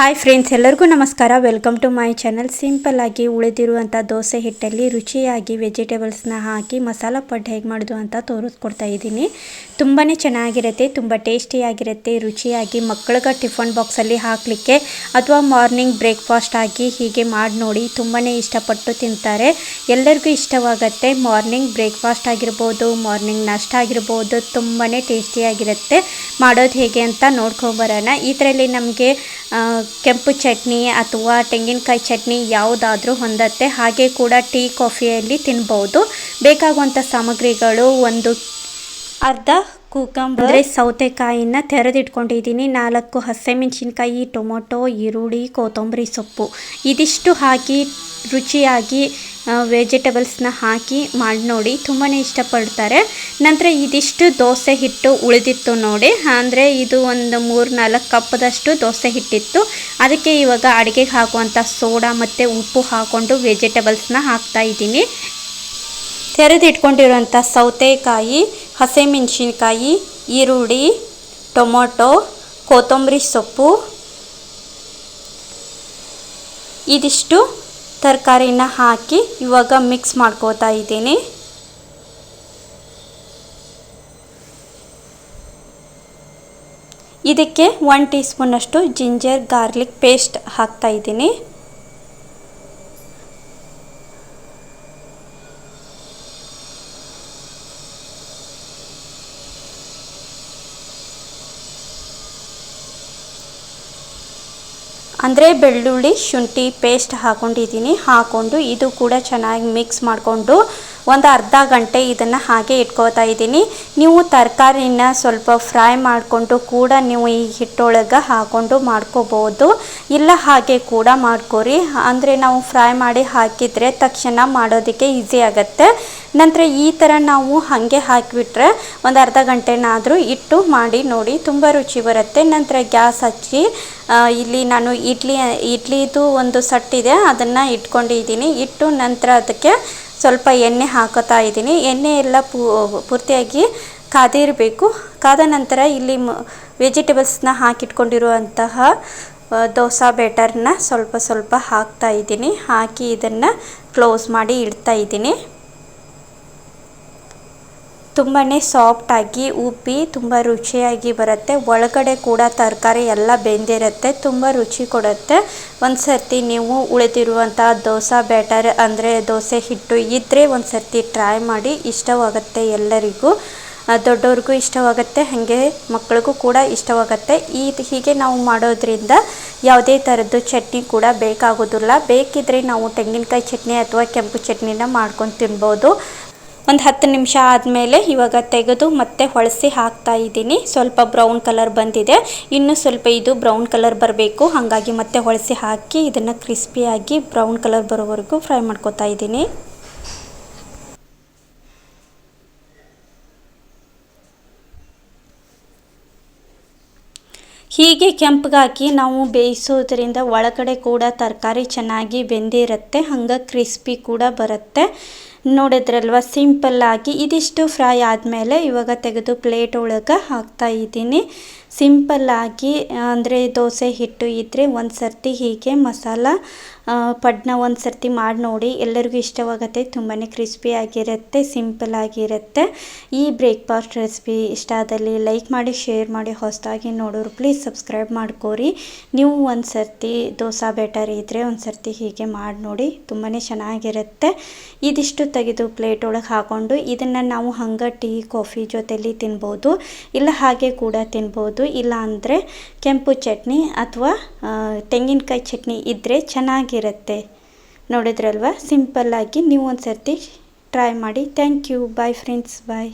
Hi friends ಎಲ್ಲರಿಗೂ ನಮಸ್ಕಾರ. Welcome to my channel simple ಆಗಿ ಉಳಿದಿರುವಂಥ ದೋಸೆ ಹಿಟ್ಟಲ್ಲಿ ರುಚಿಯಾಗಿ ವೆಜಿಟೇಬಲ್ಸ್ನ ಹಾಕಿ ಮಸಾಲ ಪಡ್ಡು ಹೇಗೆ ಮಾಡೋದು ಅಂತ ತೋರಿಸ್ಕೊಡ್ತಾ ಇದ್ದೀನಿ. ತುಂಬಾ ಚೆನ್ನಾಗಿರುತ್ತೆ, ತುಂಬ ಟೇಸ್ಟಿಯಾಗಿರುತ್ತೆ ರುಚಿಯಾಗಿ ಮಕ್ಕಳಿಗೆ ಟಿಫನ್ ಬಾಕ್ಸಲ್ಲಿ ಹಾಕಲಿಕ್ಕೆ ಅಥವಾ ಮಾರ್ನಿಂಗ್ ಬ್ರೇಕ್ಫಾಸ್ಟ್ ಆಗಿ ಹೀಗೆ ಮಾಡಿ ನೋಡಿ ತುಂಬಾ ಇಷ್ಟಪಟ್ಟು ತಿಂತಾರೆ. ಎಲ್ಲರಿಗೂ ಇಷ್ಟವಾಗುತ್ತೆ. ಮಾರ್ನಿಂಗ್ ಬ್ರೇಕ್ಫಾಸ್ಟ್ ಆಗಿರ್ಬೋದು ಮಾರ್ನಿಂಗ್ ನಾಷ್ಟ ಆಗಿರ್ಬೋದು ತುಂಬಾ ಟೇಸ್ಟಿಯಾಗಿರುತ್ತೆ ಮಾಡೋದು ಹೇಗೆ ಅಂತ ನೋಡ್ಕೊಬರೋಣ ಇದರಲ್ಲಿ ನಮಗೆ ಕೆಂಪು ಚಟ್ನಿ ಅಥವಾ ತೆಂಗಿನಕಾಯಿ ಚಟ್ನಿ ಯಾವುದಾದ್ರೂ ಹೊಂದತ್ತೆ. ಹಾಗೆ ಕೂಡ ಟೀ ಕಾಫಿಯಲ್ಲಿ ತಿನ್ಬೋದು. ಬೇಕಾಗುವಂಥ ಸಾಮಗ್ರಿಗಳು ಒಂದು ಅರ್ಧ ಕೂಕಂಬರ್ ಅಂದರೆ ಸೌತೆಕಾಯಿನ ತೆರೆದಿಟ್ಕೊಂಡಿದ್ದೀನಿ. ನಾಲ್ಕು ಹಸಿಮೆಣಸಿನ್ಕಾಯಿ ಟೊಮೊಟೊ ಈರುಳ್ಳಿ ಕೊತ್ತಂಬರಿ ಸೊಪ್ಪು. ಇದಿಷ್ಟು ಹಾಕಿ ರುಚಿಯಾಗಿ ವೆಜಿಟೇಬಲ್ಸ್ನ ಹಾಕಿ ಮಾಡಿ ನೋಡಿ. ತುಂಬಾ ಇಷ್ಟಪಡ್ತಾರೆ. ನಂತರ ಇದಿಷ್ಟು ದೋಸೆ ಹಿಟ್ಟು ಉಳಿದಿತ್ತು ನೋಡಿ. ಅಂದರೆ ಇದು ಒಂದು ಮೂರು ನಾಲ್ಕು ಕಪ್ದಷ್ಟು ದೋಸೆ ಹಿಟ್ಟಿತ್ತು. ಅದಕ್ಕೆ ಇವಾಗ ಅಡುಗೆಗೆ ಹಾಕುವಂಥ ಸೋಡಾ ಮತ್ತು ಉಪ್ಪು ಹಾಕ್ಕೊಂಡು ವೆಜಿಟೇಬಲ್ಸ್ನ ಹಾಕ್ತಾ ಇದ್ದೀನಿ. ತೆರೆದಿಟ್ಕೊಂಡಿರುವಂಥ ಸೌತೆಕಾಯಿ, ಹಸಿಮೆಣಸಿನ್ಕಾಯಿ, ಈರುಳ್ಳಿ, ಟೊಮೊಟೊ, ಕೊತ್ತಂಬರಿ ಸೊಪ್ಪು, ಇದಿಷ್ಟು ತರಕಾರಿನ ಹಾಕಿ ಇವಾಗ ಮಿಕ್ಸ್ ಮಾಡ್ಕೋತಾ ಇದ್ದೀನಿ. ಇದಕ್ಕೆ ಒನ್ ಟೀ ಸ್ಪೂನಷ್ಟು ಜಿಂಜರ್ ಗಾರ್ಲಿಕ್ ಪೇಸ್ಟ್ ಹಾಕ್ತಾ ಇದ್ದೀನಿ. ಅಂದರೆ ಬೆಳ್ಳುಳ್ಳಿ ಶುಂಠಿ ಪೇಸ್ಟ್ ಹಾಕೊಂಡಿದ್ದೀನಿ ಹಾಕೊಂಡು ಇದು ಕೂಡ ಚೆನ್ನಾಗಿ ಮಿಕ್ಸ್ ಮಾಡಿಕೊಂಡು ಒಂದು ಅರ್ಧ ಗಂಟೆ ಇದನ್ನು ಹಾಗೆ ಇಟ್ಕೋತಾ ಇದ್ದೀನಿ. ನೀವು ತರಕಾರಿನ ಸ್ವಲ್ಪ ಫ್ರೈ ಮಾಡಿಕೊಂಡು ಕೂಡ ನೀವು ಈ ಹಿಟ್ಟೊಳಗೆ ಹಾಕ್ಕೊಂಡು ಮಾಡ್ಕೋಬೋದು. ಇಲ್ಲ ಹಾಗೆ ಕೂಡ ಮಾಡ್ಕೊರಿ. ಅಂದರೆ ನಾವು ಫ್ರೈ ಮಾಡಿ ಹಾಕಿದರೆ ತಕ್ಷಣ ಮಾಡೋದಕ್ಕೆ ಈಸಿ ಆಗುತ್ತೆ. ನಂತರ ಈ ಥರ ನಾವು ಹಾಗೆ ಹಾಕಿಬಿಟ್ರೆ ಒಂದು ಅರ್ಧ ಗಂಟೆನಾದರೂ ಇಟ್ಟು ಮಾಡಿ ನೋಡಿ ತುಂಬ ರುಚಿ ಬರುತ್ತೆ. ನಂತರ ಗ್ಯಾಸ್ ಹಚ್ಚಿ ಇಲ್ಲಿ ನಾನು ಇಡ್ಲಿ, ಇಡ್ಲಿದು ಒಂದು ಸಟ್ಟಿದೆ, ಅದನ್ನು ಇಟ್ಕೊಂಡಿದ್ದೀನಿ. ಇಟ್ಟು ನಂತರ ಅದಕ್ಕೆ ಸ್ವಲ್ಪ ಎಣ್ಣೆ ಹಾಕೋತಾ ಇದ್ದೀನಿ. ಎಣ್ಣೆ ಎಲ್ಲ ಪೂರ್ತಿಯಾಗಿ ಕಾದಿರಬೇಕು. ಕಾದ ನಂತರ ಇಲ್ಲಿ ವೆಜಿಟೇಬಲ್ಸ್ನ ಹಾಕಿಟ್ಕೊಂಡಿರುವಂತಹ ದೋಸೆ ಬೆಟರ್ನ ಸ್ವಲ್ಪ ಸ್ವಲ್ಪ ಹಾಕ್ತಾ ಇದ್ದೀನಿ. ಹಾಕಿ ಇದನ್ನು ಕ್ಲೋಸ್ ಮಾಡಿ ಇಡ್ತಾ ಇದ್ದೀನಿ. ತುಂಬಾ ಸಾಫ್ಟಾಗಿ ಉಪ್ಪಿ ತುಂಬ ರುಚಿಯಾಗಿ ಬರುತ್ತೆ. ಒಳಗಡೆ ಕೂಡ ತರಕಾರಿ ಎಲ್ಲ ಬೆಂದಿರುತ್ತೆ, ತುಂಬ ರುಚಿ ಕೊಡುತ್ತೆ. ಒಂದು ಸರ್ತಿ ನೀವು ಉಳಿದಿರುವಂಥ ದೋಸೆ ಬ್ಯಾಟರ್ ಅಂದರೆ ದೋಸೆ ಹಿಟ್ಟು ಇದ್ದರೆ ಒಂದು ಸರ್ತಿ ಟ್ರೈ ಮಾಡಿ, ಇಷ್ಟವಾಗುತ್ತೆ ಎಲ್ಲರಿಗೂ. ದೊಡ್ಡವ್ರಿಗೂ ಇಷ್ಟವಾಗುತ್ತೆ, ಹಾಗೆ ಮಕ್ಕಳಿಗೂ ಕೂಡ ಇಷ್ಟವಾಗುತ್ತೆ. ಈ ಹೀಗೆ ನಾವು ಮಾಡೋದ್ರಿಂದ ಯಾವುದೇ ಥರದ್ದು ಚಟ್ನಿ ಕೂಡ ಬೇಕಾಗೋದಿಲ್ಲ. ಬೇಕಿದ್ರೆ ನಾವು ತೆಂಗಿನಕಾಯಿ ಚಟ್ನಿ ಅಥವಾ ಕೆಂಪು ಚಟ್ನಿನ ಮಾಡ್ಕೊಂಡು ತಿನ್ಬೋದು. ಒಂದು ಹತ್ತು ನಿಮಿಷ ಆದಮೇಲೆ ಇವಾಗ ತೆಗೆದು ಮತ್ತೆ ಹೊಳಸಿ ಹಾಕ್ತಾ ಇದ್ದೀನಿ. ಸ್ವಲ್ಪ ಬ್ರೌನ್ ಕಲರ್ ಬಂದಿದೆ. ಇನ್ನು ಸ್ವಲ್ಪ ಇದು ಬ್ರೌನ್ ಕಲರ್ ಬರಬೇಕು. ಹಾಗಾಗಿ ಮತ್ತೆ ಹೊಳಸಿ ಹಾಕಿ ಇದನ್ನು ಕ್ರಿಸ್ಪಿಯಾಗಿ ಬ್ರೌನ್ ಕಲರ್ ಬರೋವರೆಗೂ ಫ್ರೈ ಮಾಡ್ಕೋತಾ ಇದ್ದೀನಿ. ಹೀಗೆ ಕೆಂಪಗಾಕಿ ನಾವು ಬೇಯಿಸೋದ್ರಿಂದ ಒಳಗಡೆ ಕೂಡ ತರಕಾರಿ ಚೆನ್ನಾಗಿ ಬೆಂದಿರುತ್ತೆ. ಹಂಗೆ ಕ್ರಿಸ್ಪಿ ಕೂಡ ಬರುತ್ತೆ. ನೋಡಿದ್ರಲ್ವ? ಸಿಂಪಲ್ಲಾಗಿ ಇದಿಷ್ಟು ಫ್ರೈ ಆದಮೇಲೆ ಇವಾಗ ತೆಗೆದು ಪ್ಲೇಟ್ ಒಳಗೆ ಹಾಕ್ತಾ ಇದ್ದೀನಿ. ಸಿಂಪಲ್ಲಾಗಿ ಅಂದರೆ ದೋಸೆ ಹಿಟ್ಟು ಇದ್ದರೆ ಒಂದು ಸರ್ತಿ ಹೀಗೆ ಮಸಾಲ ಪಡ್ನ ಒಂದು ಸರ್ತಿ ಮಾಡಿ ನೋಡಿ, ಎಲ್ಲರಿಗೂ ಇಷ್ಟವಾಗುತ್ತೆ ತುಂಬಾ ಕ್ರಿಸ್ಪಿಯಾಗಿರುತ್ತೆ ಸಿಂಪಲ್ ಆಗಿರುತ್ತೆ. ಈ ಬ್ರೇಕ್ಫಾಸ್ಟ್ ರೆಸಿಪಿ ಇಷ್ಟ ಆದಲ್ಲಿ ಲೈಕ್ ಮಾಡಿ, ಶೇರ್ ಮಾಡಿ, ಹೊಸದಾಗಿ ನೋಡೋರು ಪ್ಲೀಸ್ ಸಬ್ಸ್ಕ್ರೈಬ್ ಮಾಡ್ಕೋರಿ. ನೀವು ಒಂದು ಸರ್ತಿ ದೋಸೆ ಬೆಟರ್ ಇದ್ದರೆ ಒಂದು ಸರ್ತಿ ಹೀಗೆ ಮಾಡಿ ನೋಡಿ ತುಂಬಾ ಚೆನ್ನಾಗಿರುತ್ತೆ. ಇದಿಷ್ಟು ತೆಗೆದು ಪ್ಲೇಟ್ ಒಳಗೆ ಹಾಕ್ಕೊಂಡು ಇದನ್ನು ನಾವು ಹಂಗೆ ಟೀ, ಕಾಫಿ ಜೊತೆಲಿ ತಿನ್ಬೋದು, ಇಲ್ಲ ಹಾಗೆ ಕೂಡ ತಿನ್ಬೋದು, ಇಲ್ಲ ಅಂದರೆ ಕೆಂಪು ಚಟ್ನಿ ಅಥವಾ ತೆಂಗಿನಕಾಯಿ ಚಟ್ನಿ ಇದ್ದರೆ ಚೆನ್ನಾಗಿರುತ್ತೆ ನೋಡಿದ್ರಲ್ವ? ಸಿಂಪಲ್ಲಾಗಿ ನೀವು ಒಂದು ಸರ್ತಿ ಟ್ರೈ ಮಾಡಿ. Thank you bye friends bye